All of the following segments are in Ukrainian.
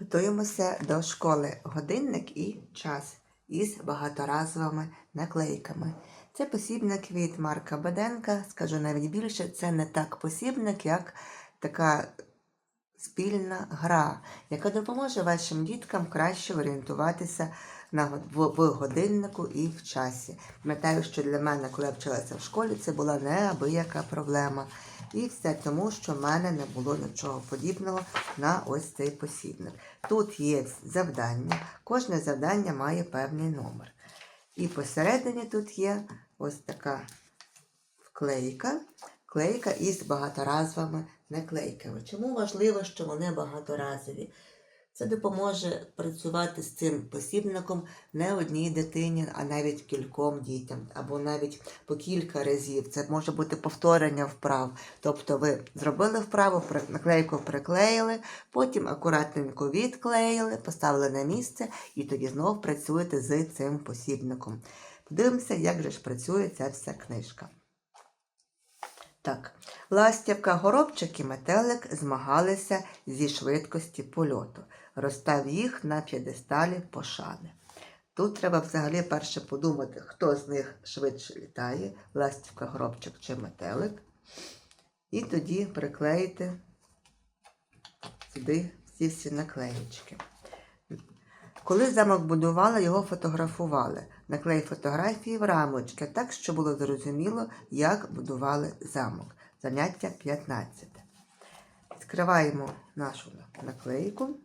Готуємося до школи годинник і час із багаторазовими наклейками. Це посібник від Марка Баденка. Скажу навіть більше, це не так посібник, як така спільна гра, яка допоможе вашим діткам краще орієнтуватися на в годиннику і в часі. Пам'ятаю, що для мене, коли я вчилася в школі, це була неабияка проблема. І все тому, що в мене не було нічого подібного на ось цей посібник. Тут є завдання, кожне завдання має певний номер. І посередині тут є ось така вклейка, клейка із багаторазовими наклейками. Чому важливо, що вони багаторазові? Це допоможе працювати з цим посібником не одній дитині, а навіть кільком дітям, або навіть по кілька разів. Це може бути повторення вправ. Тобто ви зробили вправу, наклейку приклеїли, потім акуратненько відклеїли, поставили на місце і тоді знов працюєте з цим посібником. Подивимося, як же ж працює ця вся книжка. Так, ластівка, горобчик і метелик змагалися зі швидкості польоту. Розстав їх на п'єдесталі пошани. Тут треба взагалі перше подумати, хто з них швидше літає, ластівка, горобчик чи метелик. І тоді приклеїти сюди всі всі наклеїчки. Коли замок будували, його фотографували. Наклей фотографії в рамочки, так, щоб було зрозуміло, як будували замок. Заняття 15. Скриваємо нашу наклейку.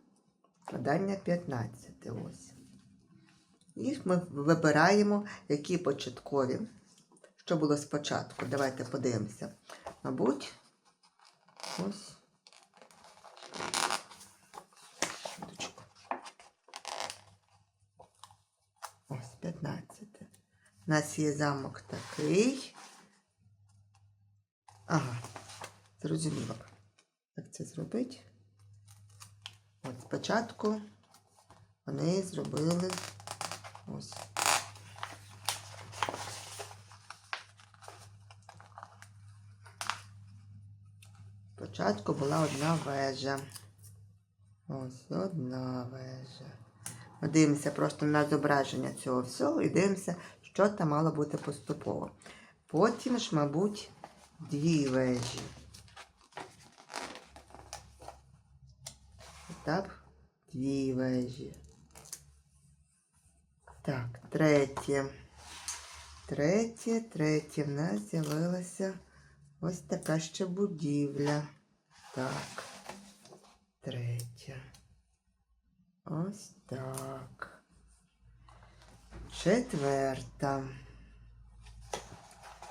Складання 15. Ось. І ми вибираємо, які початкові. Що було спочатку. Давайте подивимося. Мабуть, ось. Ось 15. У нас є замок такий. Ага, зрозуміло. Як це зробити? От спочатку вони зробили ось. Спочатку була одна вежа. Ось одна вежа. Ми дивимося просто на зображення цього всього і дивимося, що там мало бути поступово. Потім ж, мабуть, дві вежі. Так, дві вежі. Так, третє. Третє, третє. В нас з'явилася ось така ще будівля. Так. Третя. Ось так. Четверта.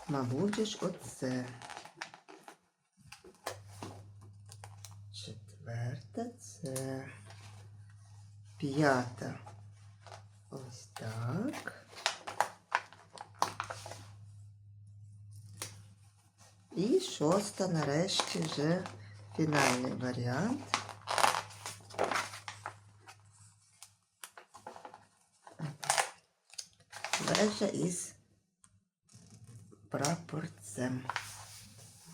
Мабуть, ж оце. Четверта це. П'ята. Ось так. І шоста, нарешті, вже фінальний варіант. Вежа із прапорцем.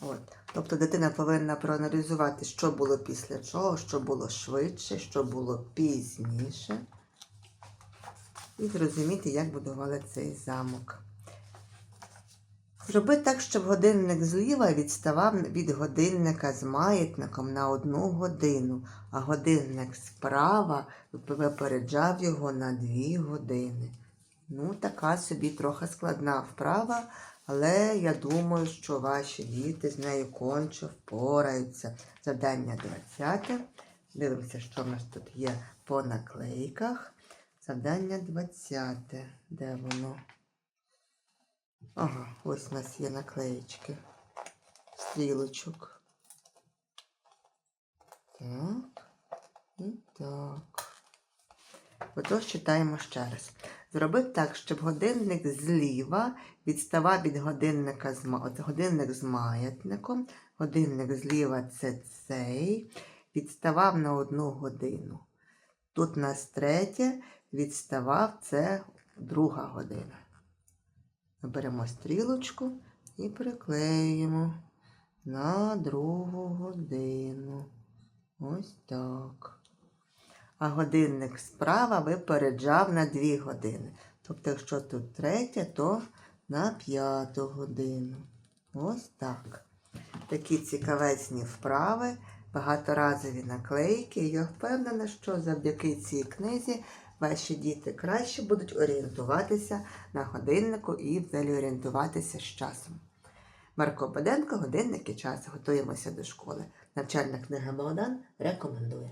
От. Тобто дитина повинна проаналізувати, що було після чого, що було швидше, що було пізніше. І зрозуміти, як будували цей замок. Зроби так, щоб годинник зліва відставав від годинника з маятником на одну годину, а годинник справа випереджав його на дві години. Ну, така собі трохи складна вправа, але я думаю, що ваші діти з нею конче впораються. Завдання 20. Дивимося, що в нас тут є по наклейках. Завдання 20. Де воно? Ага, ось у нас є наклеєчки. Стрілочок. Так. І так. Отож читаємо ще раз. Зроби так, щоб годинник зліва відставав від годинника з, от годинник з маятником. Годинник зліва це цей. Відставав на одну годину. Тут у нас третє, відставав це друга година. Беремо стрілочку і приклеюємо на другу годину. Ось так. А годинник справа випереджав на 2 години. Тобто, якщо тут третя, то на п'яту годину. Ось так. Такі цікавесні вправи, багаторазові наклейки. Я впевнена, що завдяки цій книзі ваші діти краще будуть орієнтуватися на годиннику і взагалі орієнтуватися з часом. Марко Баденко, годинник і час. Готуємося до школи. Навчальна книга Богдан рекомендує.